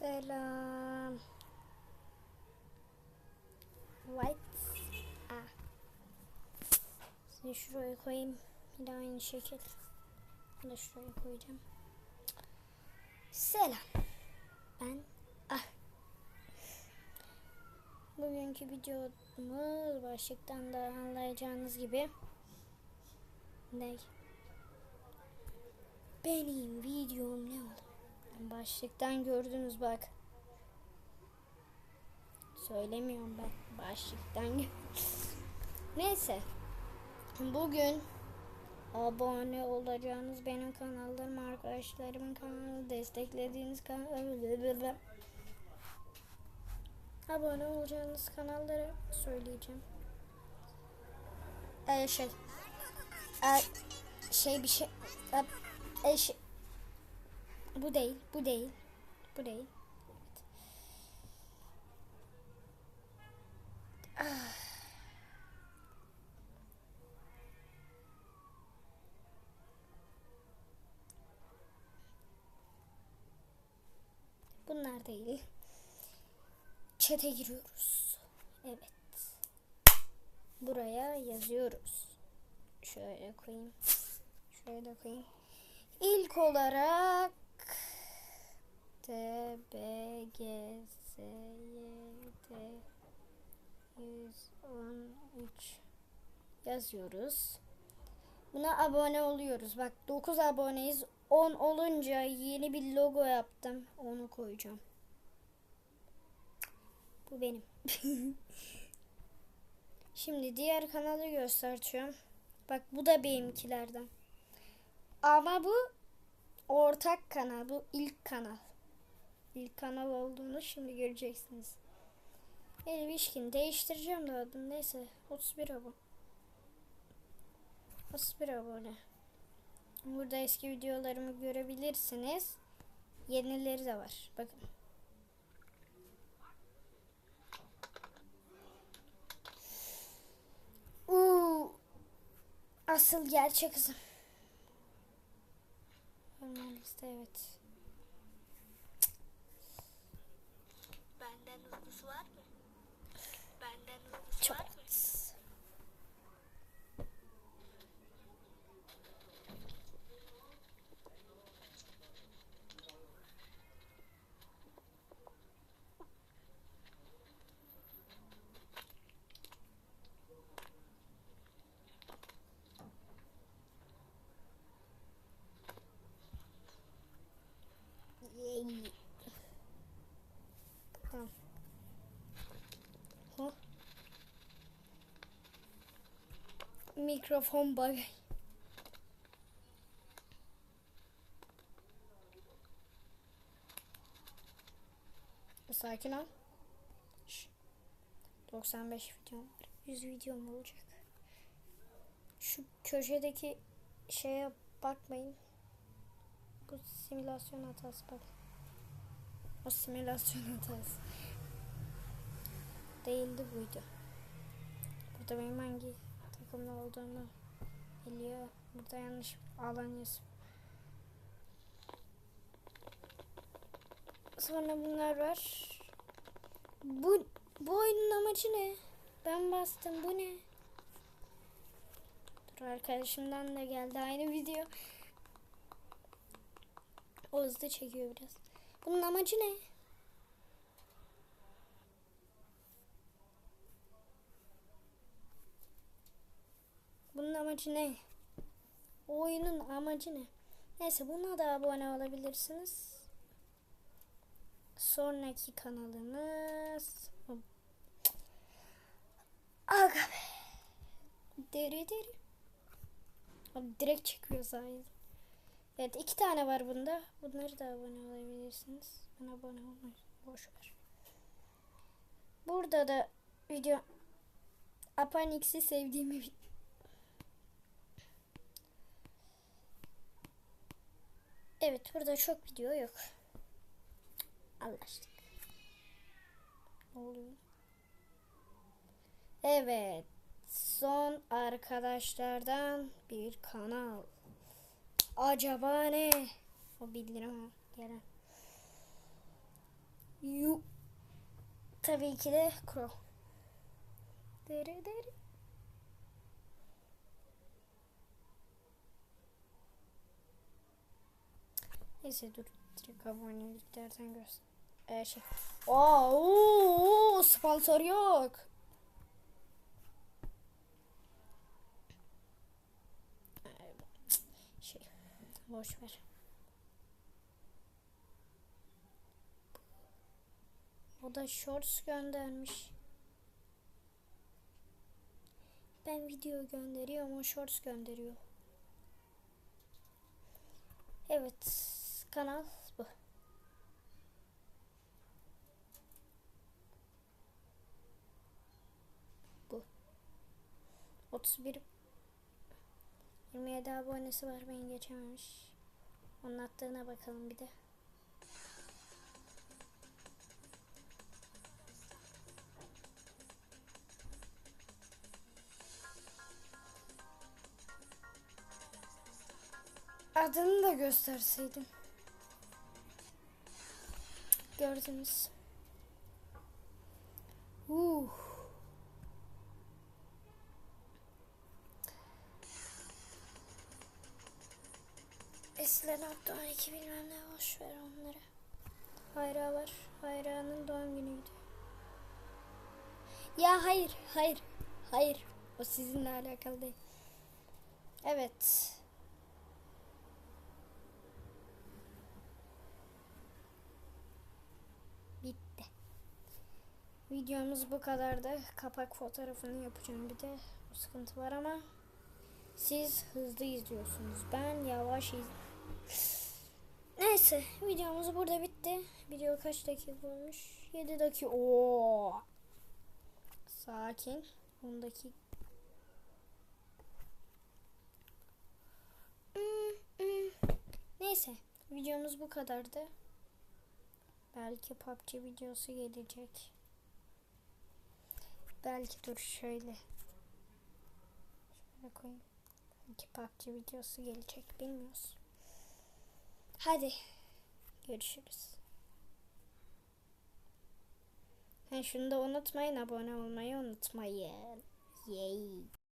Selam. White. Ah. Sizi şuraya koyayım. De aynı şekil. Bunu da şuraya koyacağım. Selam. Ben ah. Bugünkü videomuz başlıktan da anlayacağınız gibi ne? Benim videom? Başlıktan gördünüz bak. Söylemiyorum ben. Başlıktan Neyse. Bugün abone olacağınız benim kanallarım, arkadaşlarımın kanalı, desteklediğiniz kanal abone olacağınız kanalları söyleyeceğim. Ee, şey, ee, şey bir şey, ee, şey, bu değil, bu değil, bu değil. Evet. Ah. Bunlar değil. Çete giriyoruz. Evet. Buraya yazıyoruz. Şöyle koyayım. Şöyle koyayım. İlk olarak T B G S Y D 113 yazıyoruz. Buna abone oluyoruz. Bak 9 aboneyiz. 10 olunca yeni bir logo yaptım. Onu koyacağım. Bu benim. Şimdi diğer kanalı göstereceğim. Bak bu da benimkilerden. Ama bu ortak kanal. Bu ilk kanal. İlk kanal olduğunu şimdi göreceksiniz. Benim işkin değiştireceğim de adını. Neyse 31 abone. 31 abone. Burada eski videolarımı görebilirsiniz. Yenileri de var. Bakın. Uuu. Asıl gerçek kızım. Normaliste evet. Benden hızlısı var mı? Benden hızlısı Çok. var mı? Mikrofon bug. Sakin ol. Şş. 95 videom var. 100 videom olacak. Şu köşedeki şeye bakmayın. Bu simülasyon hatası bak. O simülasyon hatası. Değildi buydu. Burada benim hangi takımda olduğumu biliyor. Burada yanlış alan yazıyor. Sonra bunlar var. Bu bu oyunun amacı ne? Ben bastım. Bu ne? Dur arkadaşımdan da geldi aynı video. O hızlı çekiyor biraz. Bunun amacı ne? Bunun amacı ne? O oyunun amacı ne? Neyse buna da abone olabilirsiniz. Sonraki kanalımız Aga be. Deri deri. Abi direkt çıkıyor sayede. Evet iki tane var bunda. Bunları da abone olabilirsiniz. Ben abone olmayı boş ver. Burada da video Apanix'i sevdiğimi Evet burada çok video yok. Anlaştık. Ne oluyor? Evet. Son arkadaşlardan bir kanal. Acaba ne? O bildirim ha, gelen. Yu. Tabii ki de Crow. Dere dere. Neyse dur. Direkt aboneliklerden göster. Ee, şey. Aa, oo, sponsor yok. Şey. Boş ver. O da shorts göndermiş. Ben video gönderiyorum o shorts gönderiyor. Evet kanal bu. Bu. 31 27 abonesi var beni geçememiş. Onun attığına bakalım bir de. Adını da gösterseydim. Gördünüz. Uh. Eskiden Abdülhamid iki bilmem ne boş ver onları. Hayra var. Hayra'nın doğum günüydü. Ya hayır, hayır, hayır. O sizinle alakalı değil. Evet. Videomuz bu kadardı. Kapak fotoğrafını yapacağım bir de. O sıkıntı var ama siz hızlı izliyorsunuz. Ben yavaş izliyorum. Neyse videomuz burada bitti. Video kaç dakika olmuş? 7 dakika. Oo. Sakin. 10 dakika. Neyse videomuz bu kadardı. Belki PUBG videosu gelecek. Belki dur şöyle. Şöyle koyayım. Belki PUBG videosu gelecek bilmiyoruz. Hadi görüşürüz. Ha, şunu da unutmayın abone olmayı unutmayın. Yay.